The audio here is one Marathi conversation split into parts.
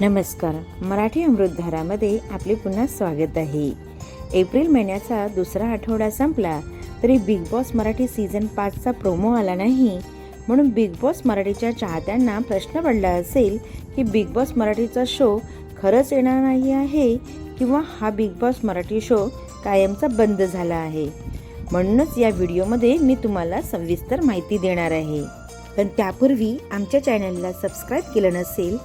नमस्कार. मराठी अमृतधारामध्ये आपले पुन्हा स्वागत आहे. एप्रिल महिन्याचा दुसरा आठवडा संपला तरी बिग बॉस मराठी सीझन पाचचा प्रोमो आला नाही. म्हणून बिग बॉस मराठीच्या चाहत्यांना प्रश्न पडला असेल की बिग बॉस मराठीचा शो खरंच येणार नाही आहे किंवा हा बिग बॉस मराठी शो कायमचा बंद झाला आहे? म्हणूनच या व्हिडिओमध्ये मी तुम्हाला सविस्तर माहिती देणार आहे. पण त्यापूर्वी आमच्या चॅनलला सबस्क्राईब केलं नसेल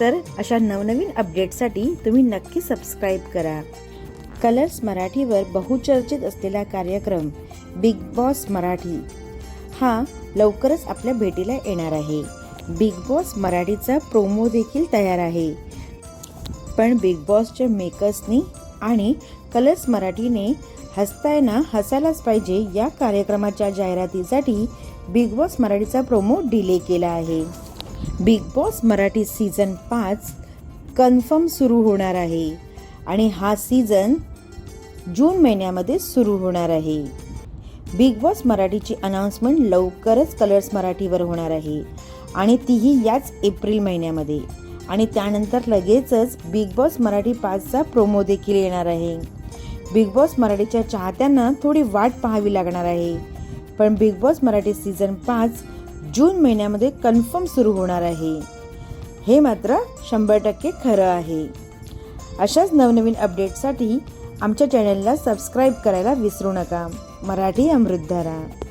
तर अशा नवनवीन अपडेटसाठी तुम्ही नक्की सबस्क्राईब करा. कलर्स मराठीवर बहुचर्चित असलेला कार्यक्रम बिग बॉस मराठी. हा लवकरच आपल्या भेटीला येणार आहे. बिग बॉस मराठीचा प्रोमो देखील तयार आहे. पण बिग बॉसच्या मेकर्सनी आणि कलर्स मराठीने हसताना हसायलाच पाहिजे या कार्यक्रमाच्या जाहिरातीसाठी बिग बॉस मराठीचा प्रोमो डिले केला आहे. बिग बॉस मराठी सीझन पाच कन्फर्म सुरू होणार आहे. आणि हा सीझन जून महिन्यामध्ये सुरू होणार आहे. बिग बॉस मराठीची अनाउन्समेंट लवकरच कलर्स मराठीवर होणार आहे. आणि तीही याच एप्रिल महिन्यामध्ये. आणि त्यानंतर लगेचच बिग बॉस मराठी पाचचा प्रोमो देखील येणार आहे. बिग बॉस मराठीच्या चाहत्यांना थोडी वाट पाहावी लागणार आहे. पण बिग बॉस मराठी सीझन पाच जून महिन्यामध्ये कन्फर्म सुरू होणार आहे. हे मात्र शंभर टक्के खरं आहे. अशाच नवनवीन अपडेटसाठी आमच्या चॅनलला सबस्क्राईब करायला विसरू नका. मराठी अमृतधारा